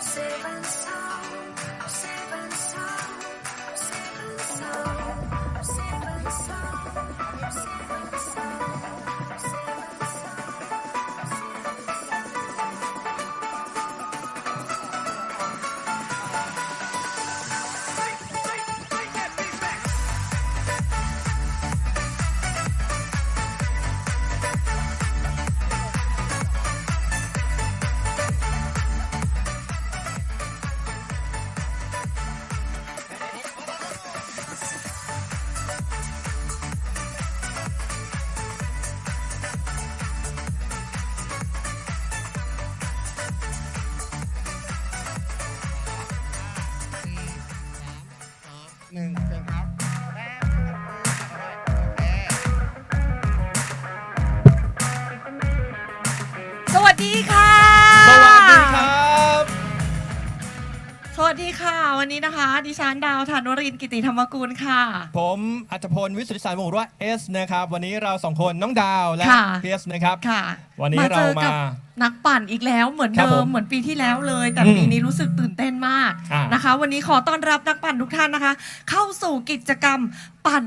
Seven songs. วันนี้นะคะ ดิฉันดาวธนวรินทร์กิติธรรมกุลค่ะ ผมอัจพลวิสุทธิสารวงศ์หรือว่าเอสนะครับ วันนี้เราสองคนน้องดาวและค่ะเอสนะครับ ค่ะวันนี้เจอเรามากับนักปั่นอีกแล้วเหมือนครับเดิผมมเหมือนปีที่แล้วเลย แต่อืมปีนี้รู้สึกตื่นเต้นมากอ่านนะคะ วันนี้ขอต้อนรับนักปั่นทุกท่านนะคะ เข้าสู่กิจกรรมปั่น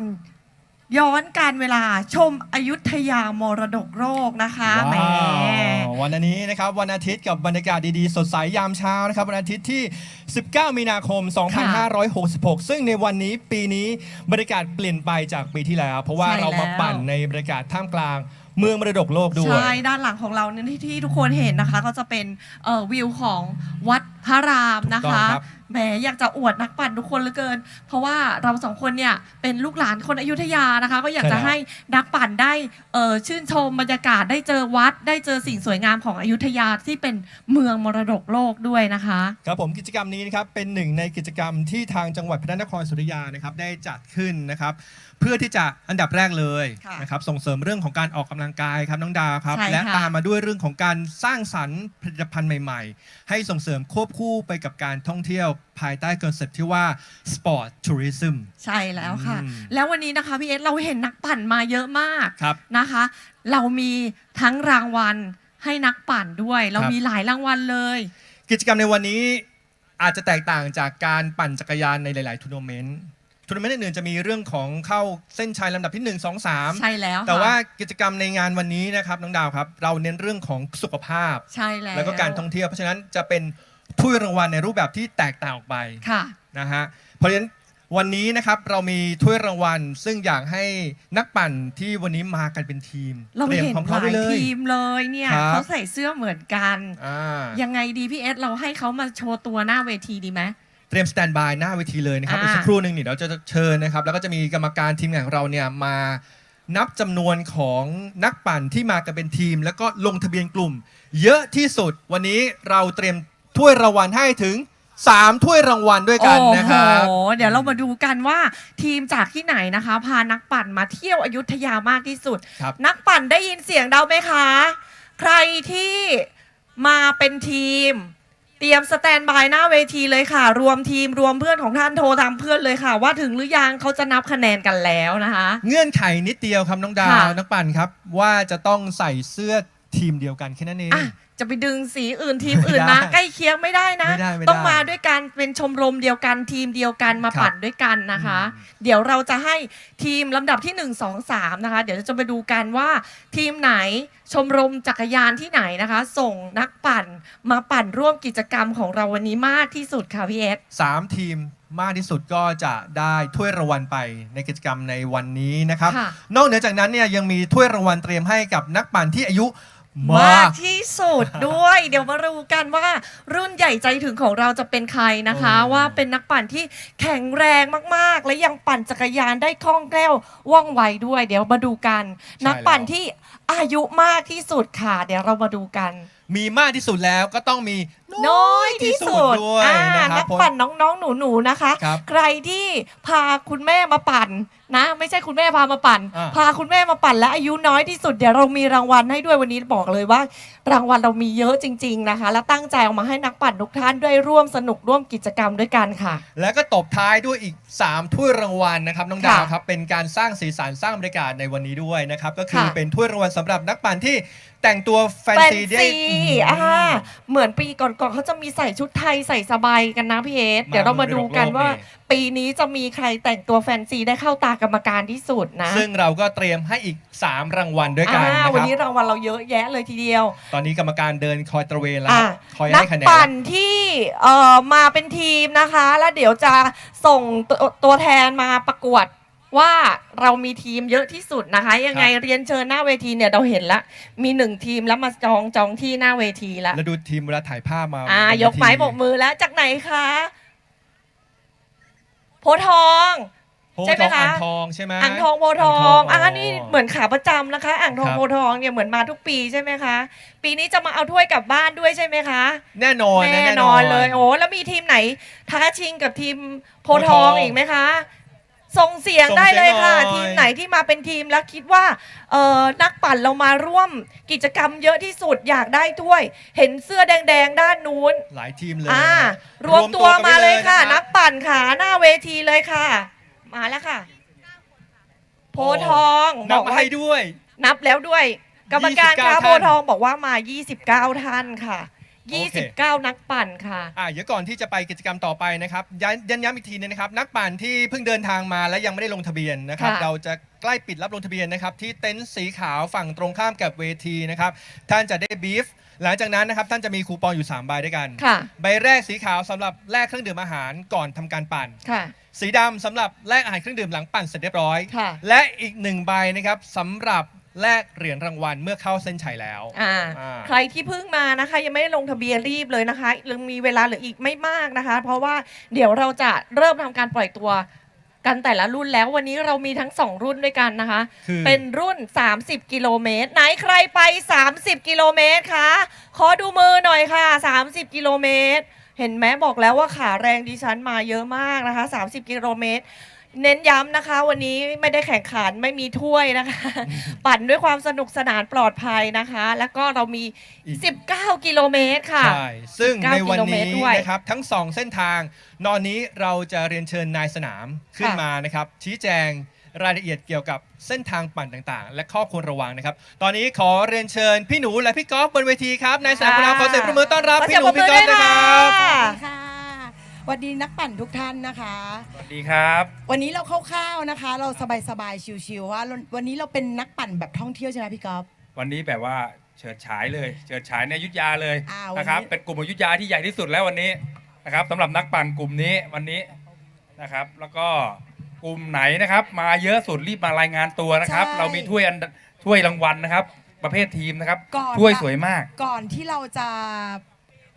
ย้อนการเวลาชมอยุธยามรดกโลกนะคะแหม ว้าววันนี้นะครับวันอาทิตย์กับบรรยากาศดีๆ สดใสยามเช้านะครับวันอาทิตย์ที่ 19 มีนาคม 2566 ซึ่งในวันนี้ปีนี้บรรยากาศเปลี่ยนไปจากปีที่แล้ว เพราะว่าใช่เรามาแล้ว ปั่นในบรรยากาศท่ามกลางเมืองมรดกโลกด้วย ใช่ ด้านหลังของเราเนี่ยที่ที่ทุกคนเห็นนะคะ ก็จะเป็นเอ่อวิวของวัด พระรามนะถูกต้คะองครับ แหมอยากจะอวดนักปั่นทุกคนเหลือเกิน เพราะว่าเราสองคนเนี่ยเป็นลูกหลานคนอยุธยานะคะ ก็อยากจะให้นักปั่นได้เอ่อชื่นชมบรรยากาศได้เจอวัด ได้เจอสิ่งสวยงามของอยุธยาที่เป็นเมืองมรดกโลกด้วยนะคะ ครับผมกิจกรรมนี้นะครับเป็นหนึ่งในกิจกรรมที่ทางจังหวัดพระนครศรีอยุธยานะครับได้จัดขึ้นนะครับ เพื่อที่จะอันดับแรกเลยค่ะ นะครับส่งเสริมเรื่องของการออกกำลังกายครับน้องดาวครับ ใช่ค่ะและตามมาด้วยเรื่องของการสร้างสรรค์ผลิตภัณฑ์ใหม่ ๆ ให้ส่งเสริมควบคู่ไปกับการท่องเที่ยวภายใต้คอนเซ็ปต์ที่ว่า Sport Tourism ใช่แล้วค่ะ อืมแล้ววันนี้นะคะพี่เอสเราเห็นนักปั่นมาเยอะมากครับนะคะ เรามีทั้งรางวัลให้นักปั่นด้วย เราครับ มีหลายรางวัลเลย กิจกรรมในวันนี้อาจจะแตกต่างจากการปั่นจักรยานในหลาย ๆ ทัวร์นาเมนต์ทัวร์นาเมนต์อื่นๆจะมีเรื่องของเข้าเส้นชัยลำดับที่ 1 2 3 ใช่แล้วแต่ค่ะว่ากิจกรรมในงานวันนี้นะครับน้องดาวครับ เราเน้นเรื่องของสุขภาพ ใช่แล้วแล้วก็การท่องเที่ยวเพราะฉะนั้นจะเป็น ถ้วยรางวัลในรูปแบบที่แตกต่างออกไปค่ะนะฮะเพราะฉะนั้นวันนี้นะครับเรามีถ้วยรางวัล ซึ่งอยากให้นักปั่นที่วันนี้มากันเป็นทีมเราตยมเห็นความพหร้อมลาไว้ยเลยทีมเลยเนี่ยครับเขาใส่เสื้อเหมือนกันอ่ายังไงดีพี่เอสเราให้เขามาโชว์ตัวหน้าเวทีดีไหมเตรียมสแตนบายหน้าเวทีเลยนะครับอ่าอีกสักครู่หนึ่งนี่เดี๋ยวจะเชิญนะครับ แล้วก็จะมีกรรมการทีมงานของเราเนี่ยมานับจำนวนของนักปั่นที่มากันเป็นทีม แล้วก็ลงทะเบียนกลุ่ม เยอะที่สุดวันนี้เราเตรียม ถ้วยรางวัลให้ถึง 3 ถ้วยรางวัลด้วยกันนะครับ โอ้โหเดี๋ยวเรามาดูกันว่าทีมจากที่ไหนนะคะ พานักปั่นมาเที่ยวอยุธยามากที่สุด ครับ นักปั่นได้ยินเสียงเราไหมคะ ใครที่มาเป็นทีม เตรียมสแตนบายหน้าเวทีเลยค่ะ รวมทีมรวมเพื่อนของท่านโทรตามเพื่อนเลยค่ะ ว่าถึงหรือยังเขาจะนับคะแนนกันแล้วนะคะ เงื่อนไขนิดเดียวครับน้องดาวค่ะ นักปั่นครับว่าจะต้องใส่เสื้อทีมเดียวกันแค่นั้นเอง อะ จะไปดึงสีอื่นทีมอื่นนะไม่ได้ใกล้เคียงไม่ได้นะ ไม่ได้ไม่ได้ต้องมาด้วยกันเป็นชมรมเดียวกันทีมเดียวกันมาครับปั่นด้วยกันนะคะอืมเดี๋ยวเราจะให้ทีมลำดับที่ 1 2 3 นะคะ เดี๋ยวจะไปดูกันว่าทีมไหนชมรมจักรยานที่ไหนนะคะ ส่งนักปั่นมาปั่นร่วมกิจกรรมของเราวันนี้มากที่สุดค่ะพี่เอส สามทีมมากที่สุดก็จะได้ถ้วยรางวัลไปในกิจกรรมในวันนี้นะครับ ค่ะ นอกเหนือจากนั้นเนี่ยยังมีถ้วยรางวัลเตรียมให้กับนักปั่นที่อายุ มมากากที่สุดด้วย เดี๋ยวมาดูกันว่ารุ่นใหญ่ใจถึงของเราจะเป็นใครนะคะโอ้ว่าเป็นนักปั่นที่แข็งแรงมากๆ และยังปั่นจักรยานได้คล่องแคล่วว่องไวด้วย เดี๋ยวมาดูกัน นักปั่นที่อายุมากที่สุดค่ะ เดี๋ยวเรามาดูกัน มีมากที่สุดแล้วก็ต้องมี น้อยที่สุดด้วยอ่านะครันับกปั่นน้องๆ หนูๆนะคะ ครับใครที่พาคุณแม่มาปั่นนะ ไม่ใช่คุณแม่พามาปั่น อ่า พาคุณแม่มาปั่นและอายุน้อยที่สุดเดี๋ยวเรามีรางวัลให้ด้วยวันนี้บอกเลยว่า รางวัลเรามีเยอะจริง ๆนะคะ และตั้งใจเอามาให้นักปั่นทุกท่านด้วยร่วมสนุกร่วมกิจกรรมด้วยกันค่ะ แล้วก็ตบท้ายด้วยอีก 3 ถ้วยรางวัลนะครับน้องดาวค่ะครับเป็นการสร้างสีสันสร้างบรรยากาศในวันนี้ด้วยนะครับก็คือค่ะ เป็นถ้วยรางวัลสำหรับนักปั่นที่แต่งตัวแฟนแฟนซีได้ ซีอืมอ่าเหมือนปีก่อนๆเขาจะมีใส่ชุดไทยใส่สบายกันนะพี่เอสมาเดี๋ยวเรามาดูกันว่าบนโลกนี่ปีนี้จะมีใครแต่งตัวแฟนซีได้เข้าตากรรมการที่สุดนะ ซึ่งเราก็เตรียมให้อีก 3 รางวัลด้วยกันอ่านะควันรับนี้รางวัลเราเยอะแยะเลยทีเดียว ตอนนี้กรรมการเดินคอยตระเวนแล้วอะคอยนัให้คะแนนปั่นที่เอ่อมาเป็นทีมนะคะ แล้วเดี๋ยวจะส่งตัวตัวแทนมาประกวด ว่าเรามีทีมเยอะที่สุดนะคะ ยังไงเรียนเชิญหน้าเวทีเนี่ยเราเห็นละ มีหนึ่งทีมแล้วมาจองจองที่หน้าเวทีแล้วแล้วดูทีมเวลาถ่ายภาพมาอ่าบนเวทียกไม้โบกมือแล้วจากไหนคะโพธิ์ทองโพธิ์ใช่ไหมทองคะอ่างทองใช่ไหมอ่างทองโพธิ์ทออ่างงทองอ่านี่เหมือนขาประจำนะคะ อ่างทองครับโพธิ์ทองเนี่ยเหมือนมาทุกปีใช่ไหมคะ ปีนี้จะมาเอาถ้วยกลับบ้านด้วยใช่ไหมคะ แน่นอนนะแน่นอนเลยโอ้แล้วมีทีมไหนท้าชิงกับทีมโพธิ์ทองโพธิ์ทองอีกไหมคะ ส่งเสียงได้เลยค่ะส่งเสีทียงหน่อยมไหนที่มาเป็นทีมแล้วคิดว่าเออนักปั่นเรามาร่วมกิจกรรมเยอะที่สุดอยากได้ถ้วย เห็นเสื้อแดง ๆ ด้านนู้นหลายทีมเลยอ่านะรวมตัวกันมาไว้เลยค่ะรับนักปั่นขาหน้าเวทีเลยค่ะ มาแล้วค่ะ โพธิ์ทองนับบอกมาว่า ให้ด้วย นับแล้วด้วย กรรมการ29คะท่าน โพธิ์ทองบอกว่ามา 29 ท่านค่ะ โอเค 29 นักปั่นค่ะ อ่าเดี๋ยวก่อนที่จะไปกิจกรรมต่อไปนะครับย้ำย้ำย้ำอีกทีนึงนะครับ นักปั่นที่เพิ่งเดินทางมาและยังไม่ได้ลงทะเบียนนะครับ ค่ะ เราจะใกล้ปิดรับลงทะเบียนนะครับ ที่เต็นท์สีขาวฝั่งตรงข้ามกับเวทีนะครับ ท่านจะได้บีฟหลังจากนั้นนะครับ ท่านจะมีคูปองอยู่ 3 ใบด้วยกัน ค่ะ ใบแรกสีขาวสำหรับแลกเครื่องดื่มอาหารก่อนทำการปั่น ค่ะ สีดำสำหรับแลกอาหารเครื่องดื่มหลังปั่นเสร็จเรียบร้อย ค่ะ และอีกหนึ่งใบนะครับสำหรับ แลกเหรียญรางวัลเมื่อเข้าเส้นชัยแล้วอ่าอ่า ใครที่เพิ่งมานะคะ ยังไม่ได้ลงทะเบียนรีบเลยนะคะยังมีเวลาเหลืออีกไม่มากนะคะ เพราะว่าเดี๋ยวเราจะเริ่มทำการปล่อยตัวกันแต่ละรุ่นแล้ววันนี้เรามีทั้ง 2 รุ่นด้วยกันนะคะ คือ เป็นรุ่น 30 กิโลเมตร ไหนใครไป 30 กิโลเมตรคะขอดูมือหน่อยค่ะ 30 กิโลเมตร เห็นไหมบอกแล้วว่าขาแรงดิฉันมาเยอะมากนะคะ 30 กิโลเมตร เน้นย้ำนะคะ วันนี้ไม่ได้แข่งขันไม่มีถ้วยนะคะ ปั่นด้วยความสนุกสนานปลอดภัยนะคะ แล้วก็เรามี อีก 19 กิโลเมตรค่ะ ใช่ซึ่ง19ในวันกิโลเมนี้ตรด้วยนะครับทั้ง 2 เส้นทาง นอนนี้เราจะเรียนเชิญนายสนามขึ้นค่ะมานะครับ ชี้แจงรายละเอียดเกี่ยวกับเส้นทางปั่นต่างๆ และข้อควรระวังนะครับ ตอนนี้ขอเรียนเชิญพี่หนูและพี่ก๊อฟบนเวทีครับนายสนามของเราขอเสียงปรบมือต้อนรับขอพี่เสียหงนูปรบมืพี่อก๊อฟด้วยนะคค่ะรับสวัสดีค่ะ สวัสดีนักปั่นทุกท่านนะคะ สวัสดีครับ วันนี้เราคร่าวๆนะคะ เราสบายๆชิวๆว่าวันนี้เราเป็นนักปั่นแบบท่องเที่ยวใช่ไหมพี่ก๊อฟ วันนี้แบบว่าเฉิดฉายเลยเฉิดฉายในอยุทธยาเลยอ่าวันนี้ นะครับเป็นกลุ่มอยุทธยาที่ใหญ่ที่สุดแล้ววันนี้นะครับสำหรับนักปั่นกลุ่มนี้วันนี้นะครับ แล้วก็กลุ่มไหนนะครับ มาเยอะสุดรีบมารายงานตัวนะครับ เรามีถ้วยอันถ้วยรางวัลนะครับ ประเภททีมนะครับก่อนถ้วยสวยมาก ก่อนที่เราจะ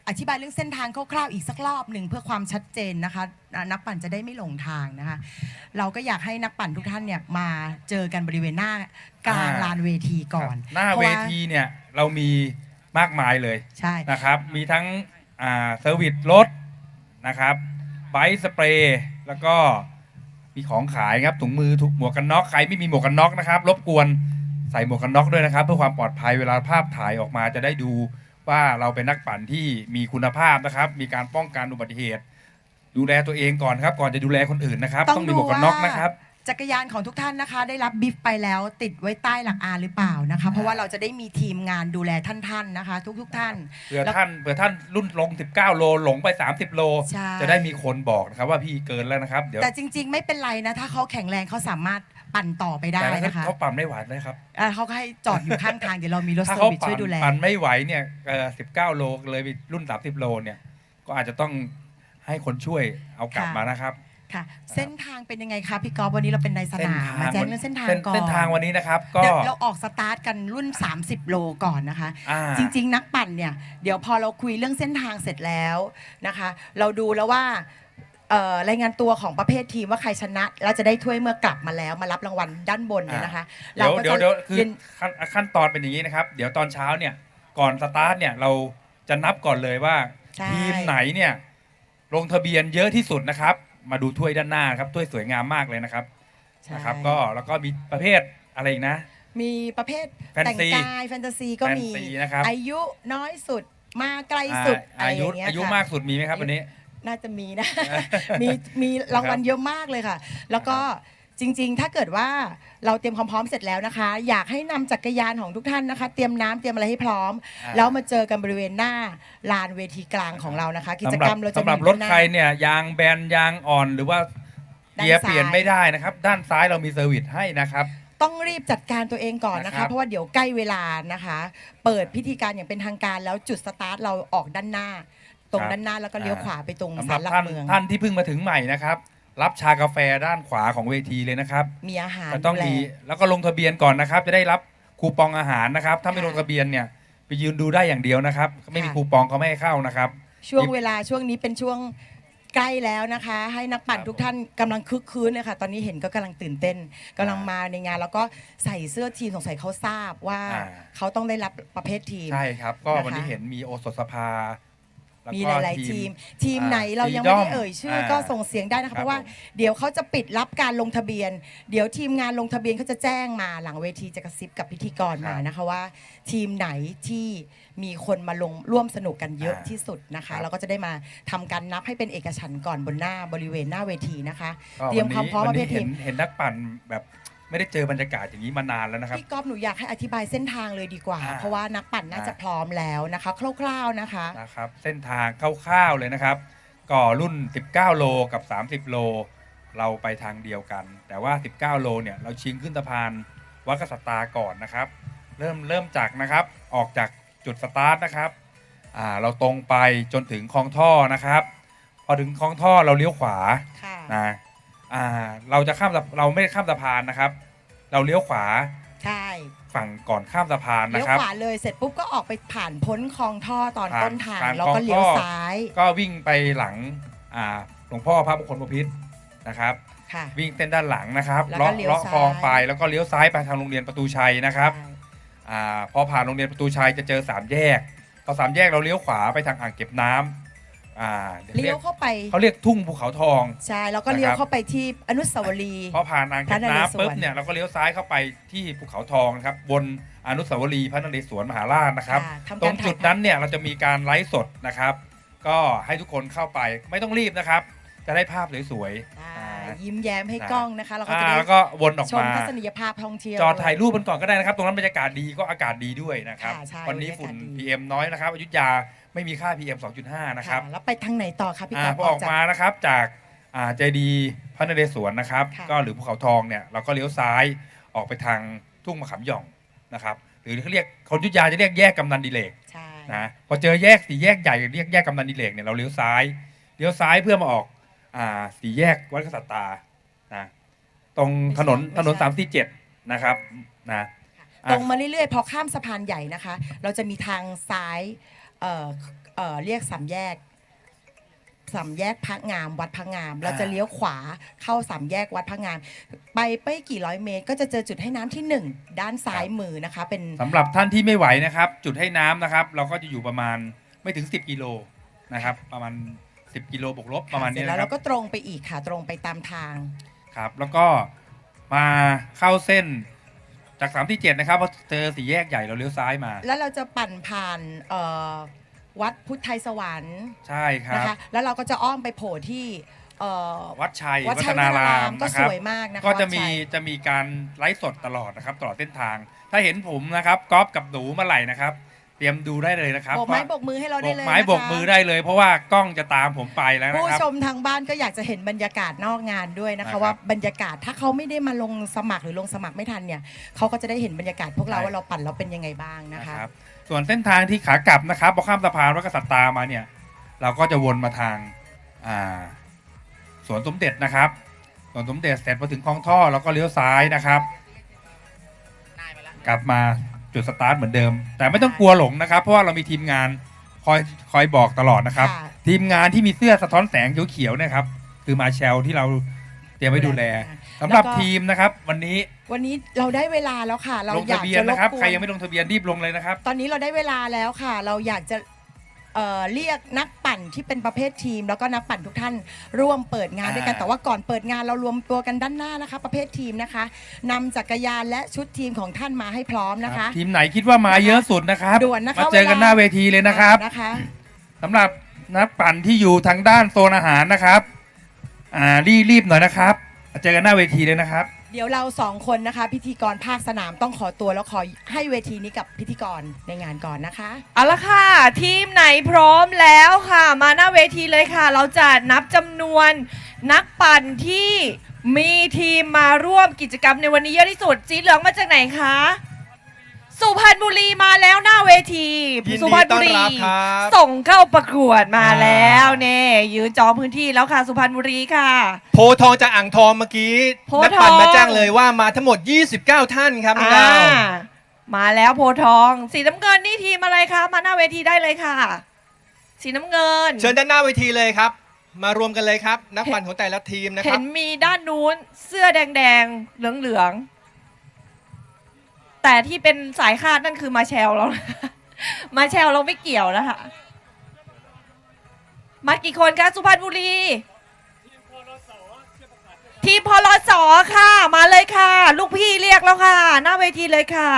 อธิบายเรื่องเส้นทางคร่าวๆอีกสักรอบหนึ่งเพื่อความชัดเจนนะคะอ่านักปั่นจะได้ไม่หลงทางนะคะ เราก็อยากให้นักปั่นทุกท่านเนี่ยมาเจอกันบริเวณหน้ากลางอ่าลานเวทีก่อนหน้าพระเวว่ทีเนี่ยเรามีมากมายเลยใช่ นะครับ มีทั้งอ่าเซอร์วิสรถนะครับไบค์สเปรย์แล้วก็มีของขายครับถุงมือถุงหมวกกันน็อกใครไม่มีหมวกกันน็อกนะครับรบกวนใส่หมวกกันน็อกด้วยนะครับ เพื่อความปลอดภัยเวลาภาพถ่ายออกมาจะได้ดู ว่าเราเป็นนักปั่นที่มีคุณภาพนะครับ มีการป้องกันอุบัติเหตุ ดูแลตัวเองก่อนครับ ก่อนจะดูแลคนอื่นนะครับ ต้องมีหมวกกันน็อกนะครับ จักรยานของทุกท่านนะคะ ได้รับบิฟไปแล้วติดไว้ใต้หลังอาหรือเปล่านะคะ เพราะว่าเราจะได้มีทีมงานดูแลท่านๆนะคะ ทุกๆท่าน เผื่อท่านเผื่อท่านรุ่นลง 19 โลหลงไป 30 โล ใช่ จะได้มีคนบอกนะครับว่าพี่เกินแล้วนะครับ เดี๋ยว แต่จริง ๆ ไม่เป็นไรนะ ถ้าเขาแข็งแรงเขาสามารถ ปั่นต่อไปได้แต่ถ้านะคะเขาปั่นไม่ไหวเลยครับอ่าเขาก็ให้จอดอยู่ข้างทางเดี๋ยวเรามีรถถ้าเซอเขาร์วิสปั่ช่วนยดูแล ปั่นไม่ไหวเนี่ยเอ่อ19โลเลยไปรุ่น30โลเนี่ยก็อาจจะต้องให้คนช่วยเอากลับค่ะ มานะครับ ค่ะ เส้นทางเป็นยังไงคะพี่กอล์ฟวันนี้เราเป็นในสนามมาแจ้งเรื่องเส้นทางก่อนเส้นทางวันนี้นะครับ ก็เดี๋ยวเราออกสตาร์ทกันรุ่น 30 โลก่อนนะคะ อ่า จริง ๆ นักปั่นเนี่ย เดี๋ยวพอเราคุยเรื่องเส้นทางเสร็จแล้วนะคะ เราดูแล้วว่า เอ่อรายงานตัวของประเภททีมว่าใครชนะ แล้วจะได้ถ้วยเมื่อกลับมาแล้วมารับรางวัลด้านบนเนี่ยนะคะเดี๋ยวก็เดี๋ยวจะเดี๋ยวคือเรียนขั้นขั้นตอนเป็นอย่างนี้นะครับ เดี๋ยวตอนเช้าเนี่ยก่อนสตาร์ทเนี่ยเราจะนับก่อนเลยว่า ใช่ ทีมไหนเนี่ยลงทะเบียนเยอะที่สุดนะครับ มาดูถ้วยด้านหน้าครับถ้วยสวยงามมากเลยนะครับใช่นะครับ ก็แล้วก็มีประเภทอะไรอีกนะ มีประเภทแฟนแต่งซีกายแฟนตาซีก็มีแฟนซีนะครับ อายุน้อยสุดมาไกลอ่าสุดอะไรอาอยุย่างเงี้ยอายุค่ะมากสุดมีไหมครับวันนี้ น่าจะมีนะ มีมีรางวัลเยอะมากเลยค่ะ แล้วก็จริง ๆ ถ้าเกิดว่าเราเตรียมความพร้อมเสร็จแล้วนะคะ อยากให้นำจักรยานของทุกท่านนะคะ เตรียมน้ำเตรียมอะไรให้พร้อม อ่า แล้วมาเจอกันบริเวณหน้าลานเวทีกลางของเรานะคะ กิจสำหกรรัรมเราจะสำหรับมีรถด้านหน้า ใครเนี่ยยางแบนยางอ่อนหรือว่าด้านเกียร์เปลี่ยนซ้าย ไม่ได้นะครับ ด้านซ้ายเรามีเซอร์วิสให้นะครับ ต้องรีบจัดการตัวเองก่อนนะนะครัคะ บ เพราะว่าเดี๋ยวใกล้เวลานะคะ เปิดพิธีการอย่างเป็นทางการแล้วจุดสตาร์ทเราออกด้านหน้า ตรงด้านหน้าแล้วก็เลี้ยวขวาไปตรงสำหศารัลบหลักท่านเมือง ท่านที่เพิ่งมาถึงใหม่นะครับ รับชากาแฟด้านขวาของเวทีเลยนะครับมีอาหารแต่ต้องดูแล มีแล้วก็ลงทะเบียนก่อนนะครับ จะได้รับคูปองอาหารนะครับ ถ้าไม่ค่ะลงทะเบียนเนี่ยไปยืนดูได้อย่างเดียวนะครับ ไม่มีค่ะ คูปองเขาไม่ให้เข้านะครับ ช่วงเวลาช่วงนี้เป็นช่วงใกล้แล้วนะคะ ให้นักปั่นครับทุกท่านกำลังคึกคืนเลยค่ะ ตอนนี้เห็นก็กำลังตื่นเต้นกำลังมาในงาน แล้วก็ใส่เสื้อทีมสงสัยเขาทราบว่าอ่า เขาต้องได้รับประเภททีม ใช่ครับ ก็นะคะวันนี้เห็นมีโอสถสภา แล้วมีก็หลาย ๆ ทีม ทีมไหนอ่าเรายังไม่ได้ Freedom เอ่ยชื่ออ่าก็ส่งเสียงได้นะครัคะบเพราะว่าผม เดี๋ยวเขาจะปิดรับการลงทะเบียน เดี๋ยวทีมงานลงทะเบียนเขาจะแจ้งมาหลังเวทีจะกระซิบกับพิธีกรมานะคะว่า ทีมไหนที่มีคนมาลงร่วมสนุกกันเยอะอ่าที่สุดนะคะ ครับเราก็จะได้มาทำการนับให้เป็นเอกฉันท์ก่อนบนหน้าบริเวณหน้าเวทีนะคะ ก็เตรียมความพร้อมวันประเภนี้ทเห็ทีนมเห็นนักปั่นแบบ ไม่ได้เจอบรรยากาศอย่างนี้มานานแล้วนะครับ พี่ก๊อฟหนูอยากให้อธิบายเส้นทางเลยดีกว่า อ่า เพราะว่านักปั่นน่าจะอ่าพร้อมแล้วนะคะคร่าวๆนะคะ นะครับเส้นทางคร่าวๆเลยนะครับก่อรุ่น 19 โลกับ 30 โล เราไปทางเดียวกัน แต่ว่า 19 โลเนี่ยเราชิงขึ้นสะพานวัดกษัตราก่อนนะครับ เริ่มเริ่มจากนะครับออกจากจุดสตาร์ทนะครับอ่าเราตรงไปจนถึงคลองท่อนะครับ พอถึงคลองท่อเราเลี้ยวขวาค่ะ นะ อ่า เราจะข้ามสะเราไม่ได้ข้ามสะพานนะครับ เราเลี้ยวขวาใช่ฝั่งก่อนข้ามสะพานเลี้นะยวครับ ขวาเลยเสร็จปุ๊บก็ออกไปผ่านพ้นคลองท่อตอนผ่านต้นทางผ่านแล้วก็คลองเลี้ยวท่อซ้ายก็วิ่งไปหลังอ่าหลวงพ่อพระมงคลบพิษนะครับ ค่ะ วิ่งเส้นด้านหลังนะครับแล้วก็เลาะเลี้ยวเลาะซ้ายคลองไปแล้วก็เลี้ยวซ้ายไปทางโรงเรียนประตูชัยนะครับใช่อ่าพอผ่านโรงเรียนประตูชัยจะเจอสามแยกพอสามแยกเราเลี้ยวขวาไปทางอ่างเก็บน้ำ อ่าเดี๋ยวเลี้เรียยวกเข้าไปเขาเรียกทุ่งภูเขาทอง ใช่แล้วก็เลี้ยวเข้าไปที่อนุสาวรีย์พอผ่านอ่างเก็บพระนเรศวรน้ำปุ๊บเนี่ยเราก็เลี้ยวซ้ายเข้าไปที่ภูเขาทองนะครับบนอนุสาวรีย์พระนเรศวรมหาราชนะครับค่ะทำตรการงถ่าจุยดนั้นเนี่ยเราจะมีการไลฟ์สดนะครับ ก็ให้ทุกคนเข้าไปไม่ต้องรีบนะครับ จะได้ภาพสวยอ่าอ่ายิ้มแย้มให้นะกล้องนะคะแล้วๆก็อ่าจะได้แล้วก็วนออกชมมาทัศนียภาพท่องเที่ยวจอถ่ายรูปกันก่อนก็ได้นะครับ ตรงนั้นบรรยากาศดีก็อากาศดีด้วยนะครับค่ะใช่วันนี้บรรยากาศฝุ่นดี PM น้อยนะครับอยุธยา ไม่มีค่า PM 2.5 นะครับค่ะแล้วไปทางไหนต่อคะพี่อ่ากอฟพอออกจากมานะครับจากอ่าเจดีพระนเรศวรนะครับค่ะก็หรือภูเขาทองเนี่ยเราก็เลี้ยวซ้ายออกไปทางทุ่งมะขามหย่องนะครับหรือเขาเรียกคนอยุธยาจะเรียกแยกกำนันดิเลกใช่นะพอเจอแยกสี่แยกใหญ่เรียกแยกกำนันดิเลกเนี่ยเราเลี้ยวซ้ายเลี้ยวซ้ายเพื่อมาออกอ่าสี่แยกวัดกษัตรานะตรงถนนถนนสามสี่เจ็ดนะครับนะอะตรงมาเรื่อยๆ พอข้ามสะพานใหญ่นะคะ เราจะมีทางซ้าย เอ่อเอ่อเรียกสามแยกสามแยกพระงามวัดพระงาม เราจะเลี้ยวขวาเข้าสามแยกวัดพระงาม ไปไม่กี่ร้อยเมตร ก็จะเจอจุดให้น้ำที่หนึ่งด้านซ้ายมือนะคะ เป็นสำหรับท่านที่ไม่ไหวนะครับ จุดให้น้ำนะครับ เราก็จะอยู่ประมาณไม่ถึง 10กิโลนะครับ ประมาณ 10กิโลบวกลบประมาณเสร็นี้จแล้วนะครัเราบก็ตรงไปอีกค่ะ ตรงไปตามทาง ครับ แล้วก็มาเข้าเส้น จาก3ที่7นะครับพอเจอสี่แยกใหญ่เราเลี้ยวซ้ายมา แล้วเราจะปั่นผ่านเอ่อวัดพุทธไทยสวรรค์ใช่ครับนะคะแล้วเราก็จะอ้อมไปโผล่ที่เอ่อ วัดชัยวัดวัชัฒยนารามก็นะคสรับวยมากนะคะก็จะมีวัดชัย จะมีการไลฟ์สดตลอดนะครับตลอดเส้นทาง ถ้าเห็นผมนะครับก๊อฟกับหนูเมื่อไหร่นะครับ เตรียมดูได้เลยนะครับโบกไม้ว่าโบกมือให้เราโบได้กเลยไม้นะคะ โบกมือได้เลย เพราะว่ากล้องจะตามผมไปแล้วนะผู้ครับ ชมทางบ้านก็อยากจะเห็นบรรยากาศนอกงานด้วยนะนะครัคะบว่าบรรยากาศถ้าเขาไม่ได้มาลงสมัครหรือลงสมัครไม่ทันเนี่ยเขาก็จะได้เห็นบรรยากาศพวกเราใช่ ว่าเราปั่นเราเป็นยังไงบ้างนะคะนะครับส่วนเส้นทางที่ขากลับนะครับพอข้ามสะพานวัดกษัตรามาเนี่ย เราก็จะวนมาทางอ่าสวนสมเด็จนะครับสวนสมเด็จเสร็จพอถึงคลองท่อเราก็เลี้ยวซ้ายนะครับ กลับมา จุดสตาร์ทเหมือนเดิม แต่ไม่ต้องกลัวหลงนะครับ เพราะว่าเรามีทีมงานคอยคอยบอกตลอดนะครับ ค่ะ ทีมงานที่มีเสื้อสะท้อนแสงเขียวๆเนะครับคือมาแชลที่เราเตรียมไว้ดูแลสำหรับแล้วก็ทีมนะครับ วันนี้วันนี้เราได้เวลาแล้วค่ะ เราลงอยาทะกเบียนจะรบนะครับกวใครยังไม่ลงทะเบียนรีบลงเลยนะครับ ตอนนี้เราได้เวลาแล้วค่ะ เราอยากจะ เอ่อเรียกนักปั่นที่เป็นประเภททีม แล้วก็นักปั่นทุกท่านร่วมเปิดงานด้วยกัน อ่า แต่ว่าก่อนเปิดงานเรารวมตัวกันด้านหน้านะคะ ประเภททีมนะคะนำจักรยานและชุดทีมของท่านมาให้พร้อมนะคะ ทีมไหนคิดว่ามาเยอะสุดนะครับด่วนนะคะมาเจอกันเวลาหน้าเวทีเลยนะครับนะคะ สำหรับนักปั่นที่อยู่ทางด้านโซนอาหารนะครับ อ่ารีบรีบหน่อยนะครับมาเจอกันหน้าเวทีเลยนะครับ เดี๋ยวเราสองคนนะคะ พิธีกรภาคสนามต้องขอตัวแล้วขอให้เวทีนี้กับพิธีกรในงานก่อนนะคะ เอาละค่ะ ทีมไหนพร้อมแล้วค่ะ มาหน้าเวทีเลยค่ะ เราจะนับจำนวนนักปั่นที่มีทีมมาร่วมกิจกรรมในวันนี้เยอะที่สุดสีเหลืองมาจากไหนคะ สุพรรณบุรีมาแล้วหน้าเวที ยินสุดีพรรณต้บุอนรีรับครับ ส่งเข้าประกวดมาอ่าแล้วเน่ยืนจองพื้นที่แล้วค่ะ สุพรรณบุรีค่ะ โพธิ์ทองจากอ่างทองเมื่อกี้โพธิ์นักปั่นทองมาแจ้งเลยว่ามาทั้งหมด 29 ท่านครับน้องดาวอ่ามาแล้วโพธิ์ทอง สีน้ำเงินนี่ทีมอะไรคะมาหน้าเวทีได้เลยค่ะ สีน้ำเงิน เชิญด้านหน้าเวทีเลยครับ มารวมกันเลยครับ นักปั่นของแต่ละทีมนะคเห็รับ นมีด้านนู้นเสื้อแดงๆ เหลืองๆ แต่ที่เป็นสายคาดนั่นคือมาแชลแล้วนะมาแชลเราไม่เกี่ยวนะคะ มากี่คนคะสุพรรณบุรี ทีมพลสค่ะ มาเลยค่ะ ลูกพี่เรียกแล้วค่ะ หน้าเวทีเลยค่ะ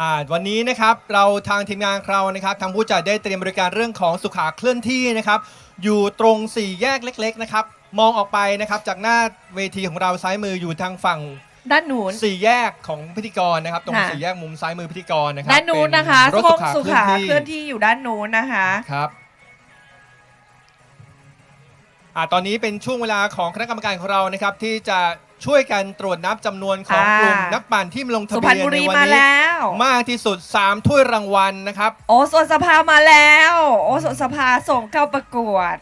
อ่าวันนี้นะครับเราทางทีมงานเรานะครับทางผู้จัดได้เตรียมบริการเรื่องของสุขาเคลื่อนที่นะครับ อยู่ตรงสี่แยกเล็ก ๆ นะครับ มองออกไปนะครับจากหน้าเวทีของเราซ้ายมืออยู่ทางฝั่ง ด้านนู้น สี่แยกของพิธีกรนะครับ ตรงค่ะ สี่แยกมุมซ้ายมือพิธีกรนะครับด้านนู้นนะคะเป็นรถห้สุองขาสุเคลื่อนขาที่เคลื่อนที่อยู่ด้านนู้นนะคะ ครับอ่าตอนนี้เป็นช่วงเวลาของคณะกรรมการของเรานะครับ ที่จะช่วยกันตรวจนับจำนวนของอ่ากลุ่มนักปั่นที่มาลงทะสุเบีพรยรณนบุในรีวันมานี้ แล้ว มากที่สุด 3 ถ้วยรางวัลนะครับ โอสถสภามาแล้ว โอสถสภาส่งเข้าประกวด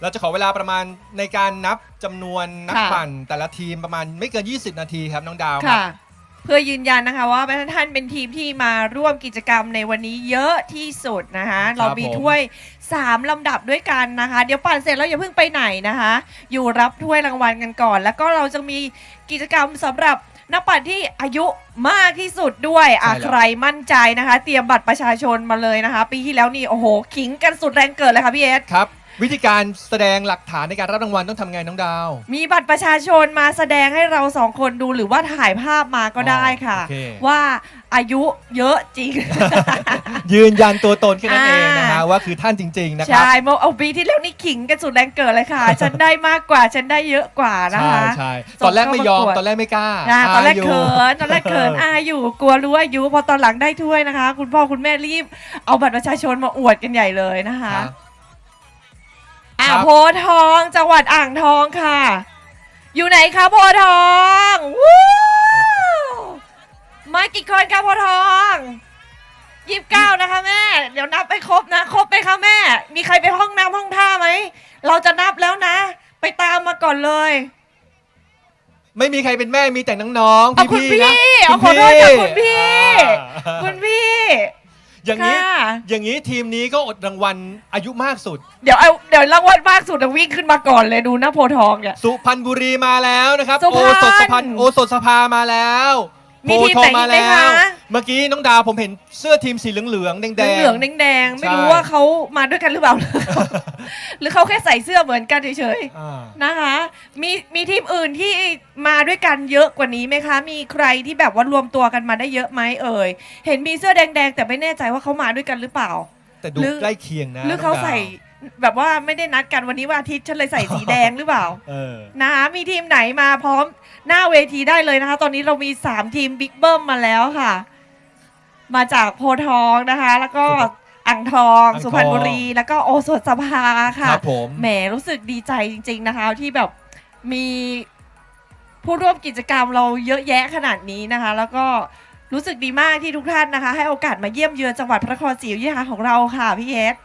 เราจะขอเวลาประมาณในการนับจำนวนนักค่ะ ปั่น แต่ละทีมประมาณไม่เกิน 20 นาทีครับน้องดาวครัค่ะบเพื่อยืนยันนะคะว่าท่านเป็นทีมที่มาร่วมกิจกรรมในวันนี้เยอะที่สุดนะคะ เรามีผม ถ้วย 3 ลำดับด้วยกันนะคะ เดี๋ยวปั่นเสร็จแล้วอย่าเพิ่งไปไหนนะคะ อยู่รับถ้วยรางวัลกันก่อน แล้วก็เราจะมีกิจกรรมสำหรับนักปั่นที่อายุมากที่สุดด้วยอะใช่แล้วใครมั่นใจนะคะ เตรียมบัตรประชาชนมาเลยนะคะ ปีที่แล้วนี่โอ้โหขิงกันสุดแรงเกิดเลยค่ะพี่เอส ครับ วิธีการแสดงหลักฐานในการรับรางวัลต้องทำไงน้องดาวมีบัตรประชาชนมาแสดงให้เราสองคนดูหรือว่าถ่ายภาพมาก็ได้ค่ะ อ๋อโอเคว่าอายุเยอะจริง ยืนยันตัวตนแค่นั้นเองนะฮะอ่าว่าคือท่านจริง ๆ นะครับ ใช่เมื่อเอาปีที่แล้วนี่ขิงกันสุดแรงเกิดเลยค่ะ ฉันได้มากกว่าฉันได้เยอะกว่านะใช่คะ ใช่ตอนแรกไม่ยอม ส่งเข้าประกวด ตอนแรกไม่กล้าอ่าตอนแรกยู่ เขินตอนแรกเขินอาอยู่กลัวรู้อายุพอตอนหลังได้ถ้วยนะคะ คุณพ่อคุณแม่รีบเอาบัตรประชาชนมาอวดกันใหญ่เลยนะคคะรับอ่า ครับ โพธิ์ทองจังหวัดอ่างทองค่ะ อยู่ไหนคะโพธิ์ทองวู้มากี่คนคะโพธิ์ทองยี่สิบเก้านะคะแม่ เดี๋ยวนับไปครบนะครบไหมคะแม่ มีใครไปห้องน้ำห้องท่าไหมเราจะนับแล้วนะ ไปตามมาก่อนเลย ไม่มีใครเป็นแม่มีแต่น้องๆเอาคุณพี่ๆนะพี่เอาขอโทษค่ะคุณพี่อ่าคุณพี่ อย่างนี้ ค่ะ อย่างนี้ทีมนี้ก็อดรางวัลอายุมากสุด เดี๋ยวเอาเดี๋ยวรางวัลมากสุดอะวิ่งขึ้นมาก่อนเลยดูหน้าโพธิ์ทองเนี่ย สุพรรณบุรีมาแล้วนะครับ สุโอพรรณ สถสภาโอสถสภามาแล้ว มีทีมโพธิ์ทองไหนมาอีกไหมแล้วคะ เมื่อกี้น้องดาวผมเห็นเสื้อทีมสีเหลืองๆแดงเหลืองๆแดงๆ ไม่รู้ใช่ว่าเขามาด้วยกันหรือเปล่า หรือเขาแค่ใส่เสื้อเหมือนกันเฉยอ่า ๆนะคะ มีมีทีมอื่นที่มาด้วยกันเยอะกว่านี้ไหมคะ มีใครที่แบบว่ารวมตัวกันมาได้เยอะไหมเอ่ย เห็นมีเสื้อแดงๆ แต่ไม่แน่ใจว่าเขามาด้วยกันหรือเปล่า แต่ดูหรือ ใกล้เคียงนะหรือเขาน้งดวใส่ แบบว่าไม่ได้นัดกันวันนี้วันอาทิตย์ฉันเลยใส่สีแดงหรือเปล่า เออนะคะมีทีมไหนมาพร้อมหน้าเวทีได้เลยนะคะ ตอนนี้เรามี 3 ทีมบิ๊กเบิ้มมาแล้วค่ะ มาจากโพธิ์ทองนะคะ แล้วก็อ่างทอง อ่างทองสุพรรณบุรี แล้วก็โอสถสภาค่ะครับผม แหมรู้สึกดีใจจริง ๆนะคะ ที่แบบมีผู้ร่วมกิจกรรมเราเยอะแยะขนาดนี้นะคะ แล้วก็รู้สึกดีมากที่ทุกท่านนะคะ ให้โอกาสมาเยี่ยมเยือนจังหวัดพระนครศรีอยุธยาของเราค่ะพี่เอส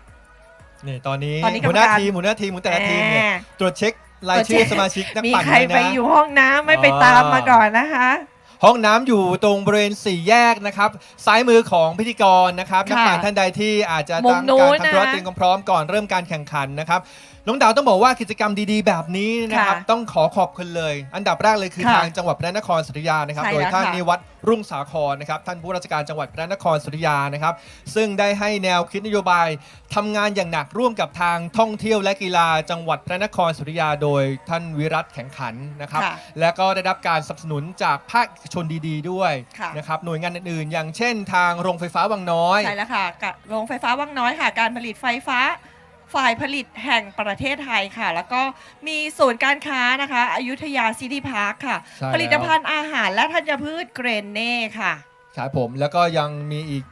นี่ตอนนี้ตอนนี้กรรมหัวหน้าการ ทีมหัวหน้าทีมของแต่ละทีมเนี่ยแหมตรวจเช็ครายชื่อสมาชิกนักมีปั่นใครเลยไปนะ อยู่ห้องน้ำไม่ไปอ๋อตามมาก่อนนะคะ ห้องน้ำอยู่ตรงบริเวณสี่แยกนะครับ ซ้ายมือของพิธีกรนะครับค่ะนักปั่นท่านใดที่อาจจะมุต้มองนู้การนทำธุระนะ เตรียมความพร้อมก่อนเริ่มการแข่งขันนะครับ น้องดาวต้องบอกว่ากิจกรรมดีๆ แบบนี้นะครับค่ะต้องขอขอบคุณเลย อันดับแรกเลยคือค่ะทางจังหวัดพระนครศรีอยุธยานะครับ ใช่โดยแล้วท่านค่ะ นิวัฒน์รุ่งสาครนะครับท่านผู้ราชการจังหวัดพระนครศรีอยุธยานะครับ ซึ่งได้ให้แนวคิดนโยบายทำงานอย่างหนักร่วมกับทางท่องเที่ยวและกีฬาจังหวัดพระนครศรีอยุธยา โดยท่านวิรัตแข่งขันนะครับ ค่ะและก็ได้รับการสนับสนุนจากภาคเอกชนดีๆ ด้วยค่ะ นะครับหน่วยงานอื่นๆ อย่างเช่น ทางโรงไฟฟ้าวังน้อย ใช่แล้วค่ะกะโรงไฟฟ้าวังน้อยค่ะ การผลิตไฟฟ้า ฝ่ายผลิตแห่งประเทศไทยค่ะ แล้วก็มีศูนย์การค้านะคะอยุธยาซิตี้พาร์คค่ะ ใช่แล้ว ผลิตภัณฑ์อาหารและธัญพืชเกรนเน่ค่ะ ครับผมแล้วก็ยังมีอีก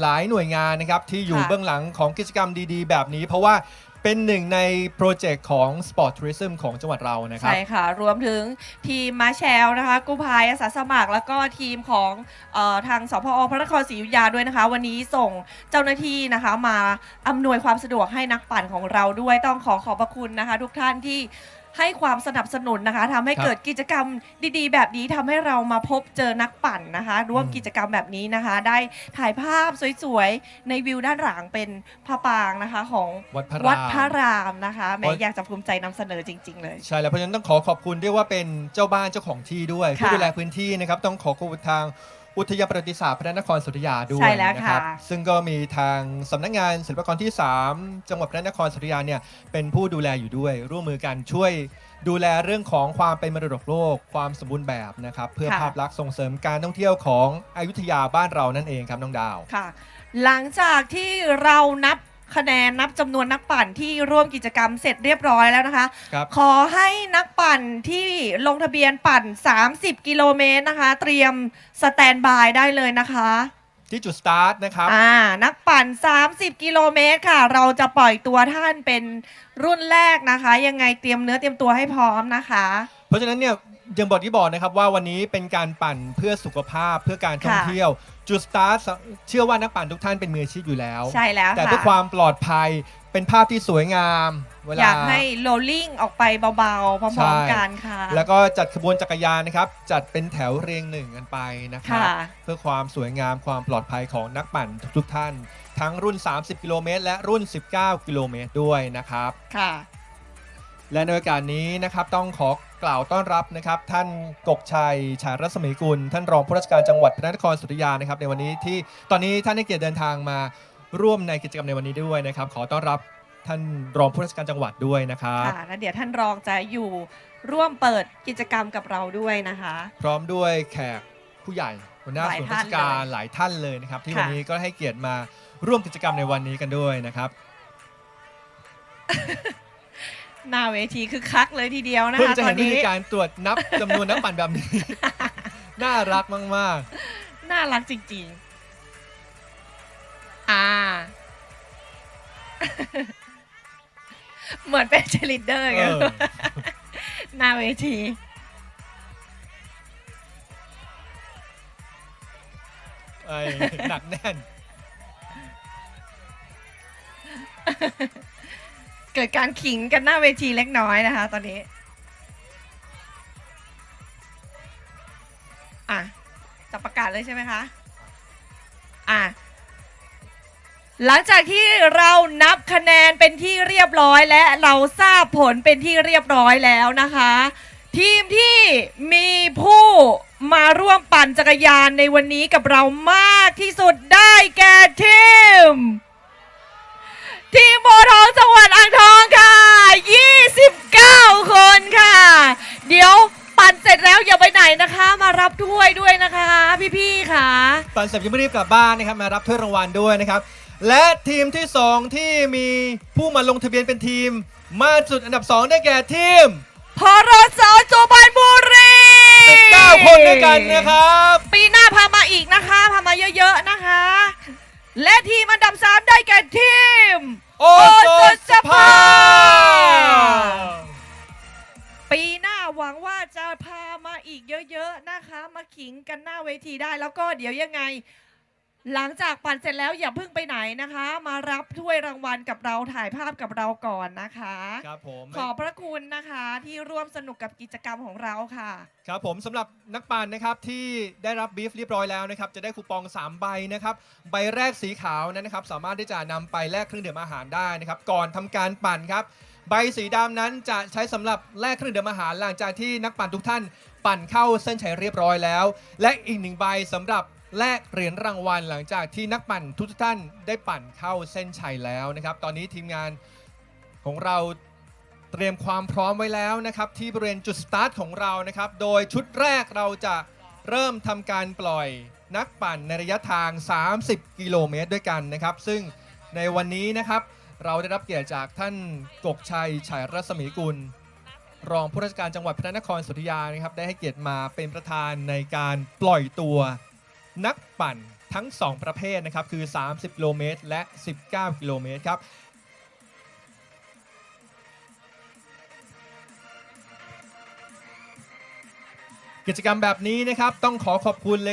หลายหน่วยงานนะครับที่อยู่ค่ะเบื้องหลังของกิจกรรมดี ๆ แบบนี้ เพราะว่า เป็นหนึ่งในโปรเจกต์ของ Sport Tourism ของจังหวัดเรานะครับ ใช่ค่ะ รวมถึงทีมมาแชลนะคะกู้ภัยอาสาสมัคร แล้วก็ทีมของออทางสพอพระนครศรีอยุธยาด้วยนะคะ วันนี้ส่งเจ้าหน้าที่นะคะมาอำนวยความสะดวกให้นักปั่นของเราด้วยต้องขอขอบพระคุณนะคะ ทุกท่านที่ ให้ความสนับสนุนนะคะทำให้ครับ เกิดกิจกรรมดีๆ แบบนี้ทำให้เรามาพบเจอนักปั่นนะคะ ร่วมอืมกิจกรรมแบบนี้นะคะ ได้ถ่ายภาพสวยๆ ในวิวด้านหลังเป็นพระปรางนะคะของวัดพระวัดรามพระรามนะคะแหม่เพราะอยากจะภูมิใจนำเสนอจริง ๆ เลย ใช่แล้วเพราะฉะนั้นต้องขอขอบคุณด้วยว่าเป็นเจ้าบ้านเจ้าของที่ด้วย ค่ะผู้ดูแลพื้นที่นะครับ ต้องขอขอบคุณทาง อุทยานประวัติศาสตร์พระนครศรีอยุธยาด้วใช่ยแล้วนะครับค่ะซึ่งก็มีทางสำนักงานศิลปากรที่ 3 จังหวัดพระนครศรีอยุธยาเนี่ยเป็นผู้ดูแลอยู่ด้วย ร่วมมือกันช่วยดูแลเรื่องของความเป็นมรดกโลก ความสมบูรณ์แบบนะครับเพื่อค่ะ ภาพลักษณ์ส่งเสริมการท่องเที่ยวของอยุธยาบ้านเรานั่นเองครับน้องดาว ค่ะ หลังจากที่เรานับ คะแนนนับจำนวนนักปั่นที่ร่วมกิจกรรมเสร็จเรียบร้อยแล้วนะคะ ครับ ขอให้นักปั่นที่ลงทะเบียนปั่น 30 กิโลเมตรนะคะ เตรียมสแตนบายได้เลยนะคะ ที่จุดสตาร์ทนะครับ อ่า นักปั่น 30 กิโลเมตรค่ะ เราจะปล่อยตัวท่านเป็นรุ่นแรกนะคะ ยังไงเตรียมเนื้อเตรียมตัวให้พร้อมนะคะ เพราะฉะนั้นเนี่ย ยังบอกที่บอกนะครับว่าวันนี้เป็นการปั่นเพื่อสุขภาพเพื่อการท่องค่ะเที่ยว จุดสตาร์ทเชื่อว่านักปั่นทุกท่านเป็นมืออาชีพอยู่แล้ว ใช่แล้วแต่ค่ะเพื่อความปลอดภัยเป็นภาพที่สวยงามเวลาอยากให้โรลลิ่งออกไปเบาๆพร้อมใช่ๆกันค่ะ แล้วก็จัดขบวนจักรยานนะครับ จัดเป็นแถวเรียงหนึ่งกันไปนะครับค่ะเพื่อความสวยงามความปลอดภัยของนักปั่นทุกๆท่าน ทั้งรุ่น 30 กิโลเมตร และรุ่น 19 กิโลเมตรด้วยนะครับค่ะและในโอกาสนี้นะครับต้องขอ กล่าวต้อนรับนะครับ ท่านกกชัย ฉายรัศมีกุล ท่านรองผู้ราชการจังหวัดพระนครศรีอยุธยานะครับ ในวันนี้ที่ตอนนี้ท่านได้เกียรติเดินทางมาร่วมในกิจกรรมในวันนี้ด้วยนะครับ ขอต้อนรับท่านรองผู้ราชการจังหวัดด้วยนะครับค่ะแล้วเดี๋ยวท่านรองจะอยู่ร่วมเปิดกิจกรรมกับเราด้วยนะคะ พร้อมด้วยแขกผู้ใหญ่หัวหน้าหลายส่วนท่าราชนการเลยหลายท่านเลยนะครับ ที่ค่ะวันนี้ก็ให้เกียรติมาร่วมกิจกรรมในวันนี้กันด้วยนะครับ หน้าเวทีคือคักเลยทีเดียวนะเพื่อคะจะตอเห็นนวินี้ธีการตรวจนับจำนวนนักปั่นแบบนี้ น่ารักมากน่ารักจริงๆ อ่า เหมือนเป็นเชลิดเดอร์ๆไงเออหน้าเวที ไอ้หนักแน่น เกิดการขิงกันหน้าเวทีเล็กน้อยนะคะ ตอนนี้ อะจะประกาศเลยใช่ไหมคะ อะ หลังจากที่เรานับคะแนนเป็นที่เรียบร้อยและเราทราบผลเป็นที่เรียบร้อยแล้วนะคะ ทีมที่มีผู้มาร่วมปั่นจักรยานในวันนี้กับเรามากที่สุดได้แก่ทีม ทีมโพธิ์ทองจังหวัดอ่างทองค่ะ 29 คนค่ะ เดี๋ยวปั่นเสร็จแล้วอย่าไปไหนนะคะ มารับถ้วยด้วยนะคะ พี่ๆค่ะปั่นเสร็จยังไม่รีบกลับบ้านนะครับมารับถ้วยรางวัลด้วยนะครับ และทีมที่ 2 ที่มีผู้มาลงทะเบียนเป็นทีม มาสุดอันดับ 2 ได้แก่ทีม พรสจุบันบุรี9คนด้วยกันนะครับ ปีหน้าพามาอีกนะคะ พามาเยอะๆนะคะ และทีมอันดับ3ได้แก่ทีม โอโซสภา ปีหน้าหวังว่าจะพามาอีกเยอะๆนะคะ มาขิงกันหน้าเวทีได้แล้วก็เดี๋ยวยังไง หลังจากปั่นเสร็จแล้วอย่าเพิ่งไปไหนนะคะ มารับถ้วยรางวัลกับเราถ่ายภาพกับเราก่อนนะคะ ครับผมขอบพระคุณนะคะที่ร่วมสนุกกับกิจกรรมของเราค่ะ ครับผมสำหรับนักปั่นนะครับที่ได้รับบีฟเรียบร้อยแล้วนะครับจะได้คูปอง3ใบนะครับใบแรกสีขาวนั้นนะครับสามารถที่จะนำไปแลกเครื่องดื่มอาหารได้นะครับก่อนทำการปั่นครับใบสีดำนั้นจะใช้สำหรับแลกเครื่องดื่มอาหารหลังจากที่นักปั่นทุกท่าน ปั่นเข้าเส้นชัยเรียบร้อยแล้ว และอีกหนึ่งใบสำหรับ แลกเหรียญรางวัลหลังจากที่นักปั่นทุกท่านได้ปั่นเข้าเส้นชัยแล้วนะครับ ตอนนี้ทีมงานของเราเตรียมความพร้อมไว้แล้วนะครับ ที่บริเวณจุดสตาร์ทของเรานะครับ โดยชุดแรกเราจะเริ่มทำการปล่อยนักปั่นในระยะทาง 30 กิโลเมตรด้วยกันนะครับ ซึ่งในวันนี้นะครับเราได้รับเกียรติจากท่านกกชัยฉายรัศมีกุล รองผู้ราชการจังหวัดพระนครศรีอยุธยานะครับ ได้ให้เกียรติมาเป็นประธานในการปล่อยตัว นักปั่นทั้ง 2 ประเภทนะครับคือ 30 กิโลเมตร และ 19 กิโลเมตรครับกิจกรรมแบบนี้นะครับต้องขอขอบคุณเลย